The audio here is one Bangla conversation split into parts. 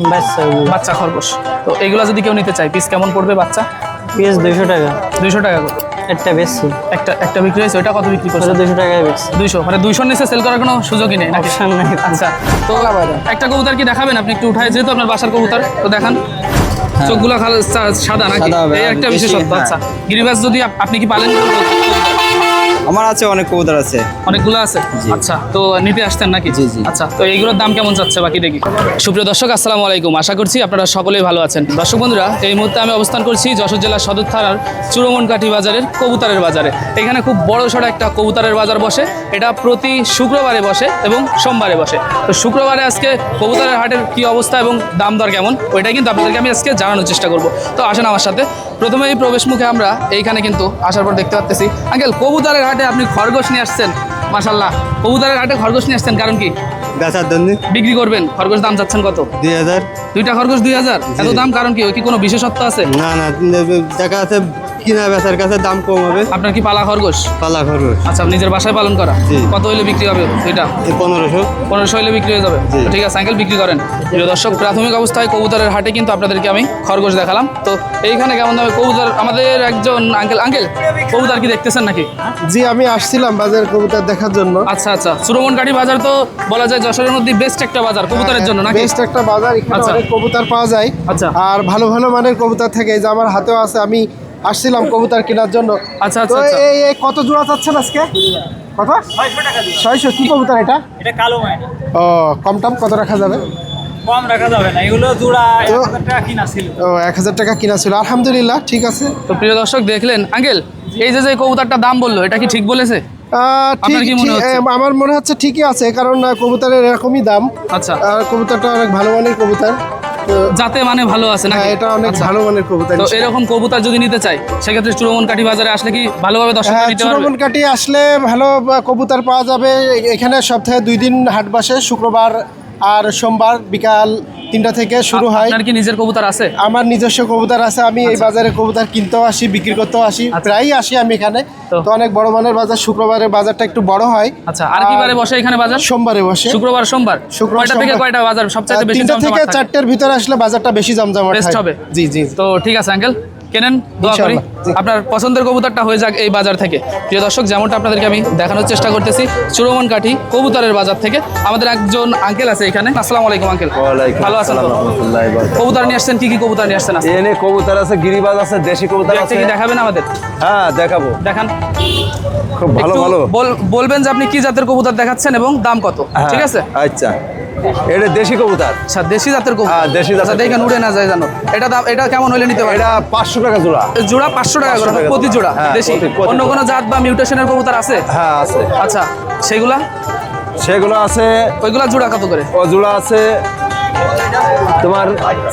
বাচ্চা বাচ্চা খরগোশ। তো এগুলো যদি কেউ নিতে চায় পিস কেমন পড়বে বাচ্চা? পিস দুইশো টাকা। দুইশো টাকা করে। একটা বেশি। একটা একটা বিক্রি হয়েছে ওটা কত বিক্রি করছে? দুইশো টাকায় বেশি। দুইশো। মানে দুইশোর নিচে সেল করার কোনো সুযোগই নেই। আচ্ছা। তো একটা কবুতর কি দেখাবেন? আপনি একটু উঠায় যেহেতু আপনার বাসার কবুতর তো দেখান। চোখগুলো খাল- সাদা নাকি? এই একটা বেশি, বিশেষত্ব হ্যাঁ। আচ্ছা। গিরিবাস যদি আপনি কি পালেন? আমার আছে অনেক কবুতর আছে। অনেকগুলো আছে? আচ্ছা তো নিতে আসতেন নাকি? জি, জি। আচ্ছা তো এইগুলোর দাম কেমন যাচ্ছে বাকি দেখি? সুপ্রিয় দর্শক আসসালামু আলাইকুম। আশা করছি আপনারা সকলেই ভালো আছেন। দর্শক বন্ধুরা এই মুহূর্তে আমি অবস্থান করছি যশোর জেলার সদর থানার চুরমনকাঠি বাজারের কবুতরের বাজারে। এখানে খুব বড় সড়ো একটা কবুতরের বাজার বসে। এটা প্রতি শুক্রবারে বসে এবং সোমবারে বসে। তো শুক্রবারে আজকে কবুতরের হাটের কি অবস্থা এবং দাম দর কেমন ওইটাই কিন্তু আপনাদেরকে আমি আজকে জানানোর চেষ্টা করব। তো আসেন আমার সাথে। প্রথমে এই প্রবেশ মুখে আমরা এইখানে কিন্তু আসার পর দেখতে পাচ্ছি আঙ্কেল কবুতরের হাটে আপনি খরগোশ নিয়ে আসছেন মাসাল্লাহ কবুতরের হাটে খরগোশ নিয়ে আসছেন কারণ কি? বেচার জন্য। বিক্রি করবেন খরগোশ দাম চাচ্ছেন কত? দুই হাজার। দুইটা খরগোশ দুই হাজার? এত দাম কারণ কি ওই কি কোনো বিশেষত্ব আছে? না না দেখা আছে কিনা বেচার কাছে দাম কম হবে। আপনার কি পালা খরগোশ? পালা খরচ আচ্ছা নিজের বাসায় পালন করা? কত হইলে বিক্রি হবে এই পনেরোশো। পনেরোশো হইলে বিক্রি হয়ে যাবে? ঠিক আছে সাইকেল বিক্রি করেন। প্রিয় দর্শক প্রাথমিক অবস্থায় কবুতরের হাটে কিন্তু আপনাদেরকে আমি খরগোশ দেখালাম। তো এইখানে কেমন দামে কবুতর? আমাদের একজন আঙ্কেল আঙ্কেল কবুতর কি দেখতেছেন নাকি? জি আমি আসছিলাম বাজার কবুতর দেখার জন্য। আচ্ছা আচ্ছা। সুরমনকাঠি বাজার তো বলা যায় যশোরের মধ্যে বেস্ট একটা বাজার কবুতরের জন্য নাকি? বেস্ট একটা বাজার এখানে আচ্ছা। অনেক কবুতর পাওয়া যায়। আচ্ছা। আর ভালো ভালো মানের কবুতর থাকে যে আমার হাতেও আছে আমি আসছিলাম কবুতর কেনার জন্য। আচ্ছা, তো আচ্ছা, আচ্ছা। এই কত জোড়া চাচ্ছেন আজকে? কত? ছয়শো কি কবুতর এটা? এটা কালো ও কম টম কত রাখা যাবে? কম রাখা যাবে না এগুলো জোড়া টাকা কিনা ছিল ও এক হাজার টাকা কিনা ছিল। আলহামদুলিল্লাহ ঠিক আছে। তো প্রিয় দর্শক দেখলেন আঙ্কেল এই যে যে কবুতরটা দাম বলল এটা কি ঠিক বলেছে? আমার মনে হচ্ছে ঠিকই আছে কারণ কবুতরের এরকমই দাম। আচ্ছা। আর কবুতরটা অনেক ভালো মানের কবুতর। যাতে মানে ভালো আছে না হ্যাঁ এটা অনেক আচ্ছা। ভালো মানের কবুতর। তো এরকম কবুতর যদি নিতে চাই সেক্ষেত্রে চুরমন কাঠি বাজারে আসলে কি ভালোভাবে দর্শক হ্যাঁ নিতে পারবে? চুরমন কাটি আসলে ভালো কবুতর পাওয়া যাবে। এখানে সপ্তাহে দুই দিন হাট বসে শুক্রবার আর সোমবার বিকাল তিনটা থেকে শুরু হয়। আপনার কি নিজের কবুতর আছে? আমার নিজস্ব কবুতর আছে আমি এই বাজারে কবুতর কিনতেও আসি বিক্রি করতেও আসি প্রায়ই আসি আমি এখানে। আচ্ছা। তো- অনেক বড় মানের বাজার শুক্রবারে বাজারটা একটু বড় হয়। আচ্ছা আর কি বারে বসে এখানে বাজার? সোমবারে বসে। শুক্রবার সোমবার? শুক্রবার, কয়টা থেকে কয়টা বাজার সবচেয়ে বেশি তিনটা থেকে চারটার ভিতরে আসলে বাজারটা বেশি জমজমাট হয়। হবে। জি জি। তো ঠিক আছে আঙ্কেল কেনেন? দোয়া করি। আপনার পছন্দের কবুতরটা হয়ে যাক এই বাজার থেকে। প্রিয় দর্শক যেমনটা আপনাদেরকে আমি দেখানোর চেষ্টা করতেছি চুরমন কাঠি কবুতরের বাজার থেকে। আমাদের একজন আঙ্কেল আছে এখানে। আসসালামু আলাইকুম আঙ্কেল ভালো আছেন কবুতর নিয়ে আসছেন কি কি কবুতর নিয়ে আসছেন? এনে কবুতর আছে গিরিবাজ আছে দেশি কবুতর আছে। কি দেখাবেন আমাদের? হ্যাঁ দেখাবো। দেখান। খুব ভালো ভালো। বল- বলবেন যে আপনি কি জাতের কবুতর দেখাচ্ছেন এবং দাম কত? হ্যাঁ, ঠিক আছে? আচ্ছা। এটা দেশি কবুতর। আচ্ছা দেশি জাতের কবুতর। হ্যাঁ, দেশি জাতের আচ্ছা দেখেন উড়ে না যায় জানো। এটা এটা কেমন হলে নিতে পারে? এটা পাঁচশো টাকা জোড়া। জোড়া পাঁচশো টাকা করে প্রতি জোড়া হ্যাঁ, দেশি। অন্য। কোনো জাত বা মিউটেশনের কবুতর আছে? হ্যাঁ আছে। আচ্ছা সেগুলা? সেগুলো আছে ওইগুলা জোড়া কত করে? ও জোড়া আছে তোমার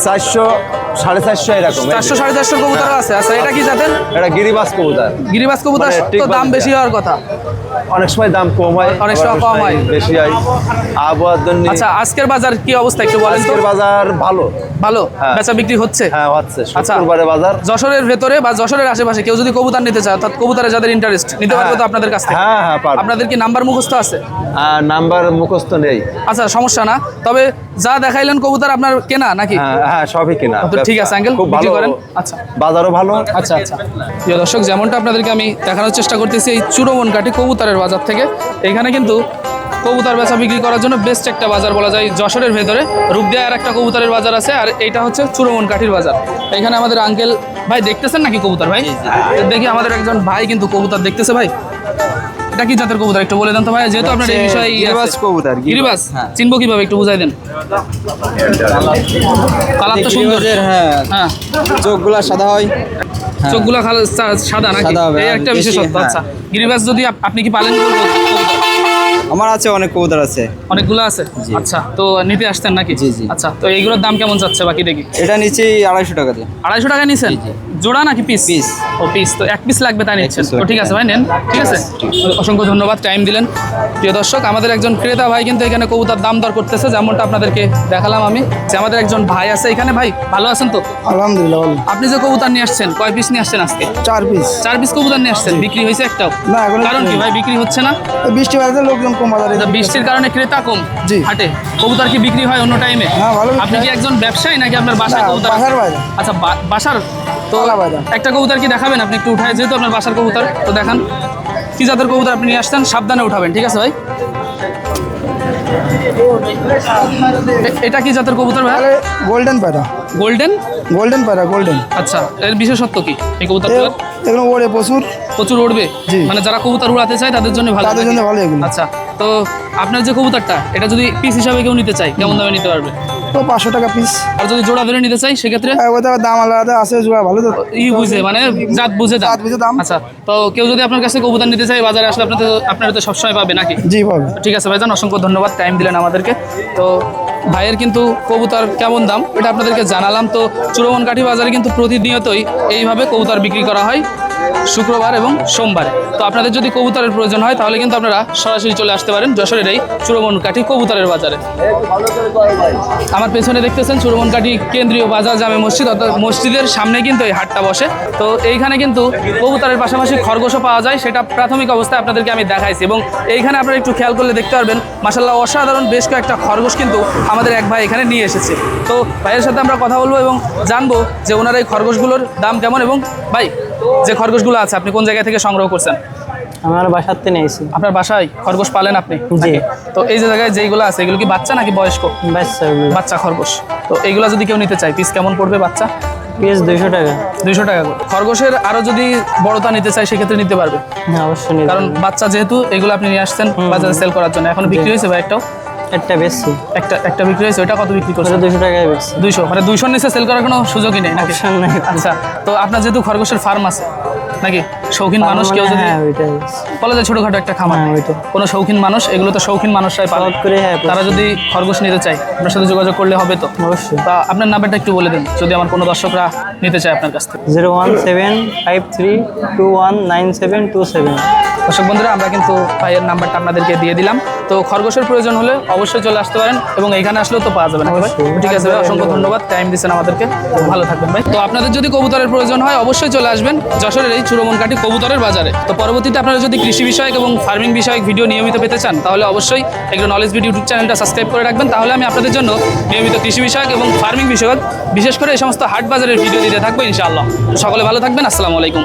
চারশো সাড়ে চারশো এরকম। চারশো সাড়ে চারশো কবুতর আছে। আচ্ছা এটা কি জাতের? এটা গিরিবাজ কবুতর। গিরিবাস কবুতর? মানে তো দাম বেশি হওয়ার কথা। অনেক সময় দাম কম হয় অনেক সময় কম হয়। বেশি হয়। আবহাওয়ার জন্য আচ্ছা আজকের বাজার কি অবস্থা একটু বলেন তো? আজকের বাজার ভালো। ভালো? হ্যাঁ। বেচা বিক্রি হচ্ছে? হ্যাঁ হচ্ছে। আচ্ছা। শুক্রবারে বাজার যশোরের ভেতরে বা যশোরের আশেপাশে কেউ যদি কবুতর নিতে চায় অর্থাৎ কবুতরে যাদের ইন্টারেস্ট নিতে পারবে তো আপনাদের কাছ থেকে? হ্যাঁ হ্যাঁ পারব। আপনাদের কি নাম্বার মুখস্থ আছে? নাম্বার মুখস্থ নেই। আচ্ছা সমস্যা না। তবে যা দেখাইলেন কবুতর আপনার কেনা নাকি? হ্যাঁ হ্যাঁ সবই কেনা। তো ঠিক আছে আঙ্কেল খুব ভালো। করেন। আচ্ছা। বাজারও ভালো। আচ্ছা আচ্ছা। প্রিয় দর্শক যেমনটা আপনাদেরকে আমি দেখানোর চেষ্টা করতেছি এই চুরমন কাঠি কবুতরের বাজার থেকে। এখানে কিন্তু কবুতর বেচা বিক্রি করার জন্য বেস্ট একটা বাজার বলা যায় যশোরের ভেতরে। রূপদিয়া আর একটা কবুতরের বাজার আছে আর এটা হচ্ছে চুরমন কাঠির বাজার। এখানে আমাদের আঙ্কেল ভাই দেখতেছেন নাকি কবুতর ভাই? দেখি আমাদের একজন ভাই কিন্তু কবুতর দেখতেছে ভাই। এটা কি জাতের কবুতর? একটু বলে দেন তো ভাই। যেহেতু আপনার এই বিষয়ে ইয়ে আছে। গিরিবাজ কবুতর, গিরিবাজ হ্যাঁ। চিনবো কীভাবে একটু বুঝাই দেন। কালার তো সুন্দর। হ্যাঁ। হ্যাঁ। চোখগুলা সাদা হয়। চোখগুলো খাল- সাদা নাকি এই একটা বেশি, বিশেষত্ব হ্যাঁ। আচ্ছা গিরিবাস যদি আপনি কি পালন? আমার আছে অনেক কবুতর আছে। অনেকগুলো আছে? আচ্ছা তো নিতে আসতেন নাকি? জি, জি। আচ্ছা তো এইগুলোর দাম কেমন যাচ্ছে বাকি দেখি? এটা নিচে আড়াইশো টাকা দিয়ে। আড়াইশো টাকা নিছেন? জোড়া নাকি পিস? পিস। ও পিস। তো এক পিস লাগবে তাই নিচ্ছেন? তো ঠিক আছে ভাই নেন। ঠিক আছে। অসংখ্য ধন্যবাদ টাইম দিলেন। প্রিয় দর্শক আমাদের একজন ক্রেতা ভাই কিন্তু এখানে কবুতার দাম দর করতেছে যেমনটা আপনাদেরকে দেখালাম আমি। যে আমাদের একজন ভাই আছে এখানে ভাই ভালো আছেন তো? আলহামদুলিল্লাহ ভালো। আপনি যে কবুতর নিয়ে আসছেন কয় পিস নিয়ে আসছেন আজকে? চার পিস। চার পিস কবুতর নিয়ে আসছেন বিক্রি হয়েছে একটাও? না, এখনও কারণ কি ভাই বিক্রি হচ্ছে না? বৃষ্টি বাজারে লোকজন কম বাজারে আচ্ছা, বৃষ্টির কারণে ক্রেতা কম জি। হাটে। কবুতর কি বিক্রি হয় অন্য টাইমে হ্যাঁ, ভালো আপনি কি একজন ব্যবসায়ী নাকি আপনার বাসায় কবুতর? বাসার বাইরে। আচ্ছা বাসার? তো একটা কবুতর কি দেখাবেন? আপনি একটু উঠায় যেহেতু আপনার বাসার কবুতর তো দেখান। কি জাতের কবুতর আপনি নিয়ে আসছেন? সাবধানে উঠাবেন ঠিক আছে ভাই? এটা কি জাতের কবুতর ভাই? গোল্ডেন পায়রা গোল্ডেন গোল্ডেন পায়রা গোল্ডেন আচ্ছা এর বিশেষত্ব কি এই কবুতরগুলোর? এগুলো ওড়ে প্রচুর। প্রচুর উড়বে। মানে যারা কবুতর উড়াতে চায় তাদের জন্য ভালো তাদের জন্য ভালো এগুলো। আচ্ছা তো আপনার যে কবুতরটা এটা যদি পিস হিসাবে কেউ নিতে চাই কেমন দামে নিতে পারবে? তো পাঁচশো টাকা পিস আর যদি জোড়া ধরে নিতে চাই সেক্ষেত্রে? ওটা দাম আলাদা আছে জোড়া ভালো তো। ই বুঝে মানে জাত বুঝে জাত বুঝে দাম। আচ্ছা তো কেউ যদি আপনার কাছে কবুতর নিতে চায় বাজারে আসলে আপনার তো আপনারা তো সবসময় পাবে নাকি? জি পাবে। ঠিক আছে ভাইজান অসংখ্য ধন্যবাদ টাইম দিলেন আমাদেরকে। তো ভাইয়ের কিন্তু কবুতর কেমন দাম, এটা আপনাদেরকে জানালাম। তো চুরমন কাঠি বাজারে কিন্তু প্রতিনিয়তই এইভাবে কবুতর বিক্রি করা হয় শুক্রবার এবং সোমবারে। তো আপনাদের যদি কবুতরের প্রয়োজন হয়, তাহলে কিন্তু আপনারা সরাসরি চলে আসতে পারেন যশোরের এই চুরমন কাঠি কবুতরের বাজারে। আমার পেছনে দেখতেছেন চুরমনকাঠি কেন্দ্রীয় বাজার জামে মসজিদ, অর্থাৎ মসজিদের সামনে কিন্তু এই হাটটা বসে। তো এইখানে কিন্তু কবুতরের পাশাপাশি খরগোশও পাওয়া যায়, সেটা প্রাথমিক অবস্থায় আপনাদেরকে আমি দেখাইছি। এবং এইখানে আপনারা একটু খেয়াল করলে দেখতে পারবেন মাসাল্লাহ অসাধারণ বেশ কয়েকটা খরগোশ কিন্তু আমাদের এক ভাই এখানে নিয়ে এসেছে। তো ভাইয়ের সাথে আমরা কথা বলব এবং জানব যে ওনার এই খরগোশগুলোর দাম কেমন এবং ভাই যে খরগোশগুলো আছে আপনি কোন জায়গা থেকে সংগ্রহ করছেন? আমার বাসাতে নিয়েছি। আপনার বাসায় খরগোশ পালেন আপনি? জি। তো এই যে জায়গায় যেইগুলো আছে এগুলো কি বাচ্চা নাকি বয়স্ক? বাচ্চা বাচ্চা খরগোশ। তো এইগুলো যদি কেউ নিতে চায় পিস কেমন পড়বে বাচ্চা? পিস দুইশো টাকা। দুইশো টাকা করে। খরগোশের আরও যদি বড়তা নিতে চায় সেক্ষেত্রে নিতে পারবে। হ্যাঁ অবশ্যই কারণ বাচ্চা যেহেতু এগুলো আপনি নিয়ে আসছেন বাজারে সেল করার জন্য। এখন বিক্রি হয়েছে ভাই একটাও? একটা বেশি একটা একটা বিক্রি হয়েছে ওটা কত বিক্রি করছে দুইশো টাকায় বেশি দুইশো মানে দুইশোর নিচে সেল করার কোনো সুযোগই নেই নাকি? নাই। আচ্ছা তো আপনার যেহেতু খরগোশের ফার্ম আছে নাকি? শৌখিন মানুষ কেউ যদি হ্যাঁ বলা যায় ছোটখাটো একটা খামার। হ্যাঁ, কোনো শৌখিন মানুষ এগুলো তো শৌখিন মানুষরাই শখ করে, হ্যাঁ, তারা যদি খরগোশ নিতে চায় আপনার সাথে যোগাযোগ করলে হবে তো? অবশ্যই। তা আপনার নাম্বারটা একটু বলে দিন যদি আমার কোনো দর্শকরা নিতে চায় আপনার কাছ থেকে। Zero one seven five three two one nine seven two seven. দর্শক বন্ধুরা আমরা কিন্তু ভাইয়ের নাম্বারটা আপনাদেরকে দিয়ে দিলাম। তো খরগোশের প্রয়োজন হলে অবশ্যই চলে আসতে পারেন এবং এখানে আসলেও তো পাওয়া যাবে না ভাই। ঠিক আছে ভাই অসংখ্য ধন্যবাদ। টাইম দিচ্ছেন আমাদেরকে। ভালো থাকবেন ভাই। তো আপনাদের যদি কবুতরের প্রয়োজন হয় অবশ্যই চলে আসবেন যশোরের এই চুরমনকাঠি কবুতরের বাজারে। তো পরবর্তীতে আপনারা যদি কৃষি বিষয়ক এবং ফার্মিং বিষয়ক ভিডিও নিয়মিত পেতে চান তাহলে অবশ্যই এগুলো নলেজ ভিডিও ইউটিউব চ্যানেলটা সাবস্ক্রাইব করে রাখবেন। তাহলে আমি আপনাদের জন্য নিয়মিত কৃষি বিষয়ক এবং ফার্মিং বিষয়ক বিশেষ করে এই সমস্ত হাট বাজারের ভিডিও দিতে থাকব ইনশাআল্লাহ। সকলে ভালো থাকবেন। আসসালামু আলাইকুম।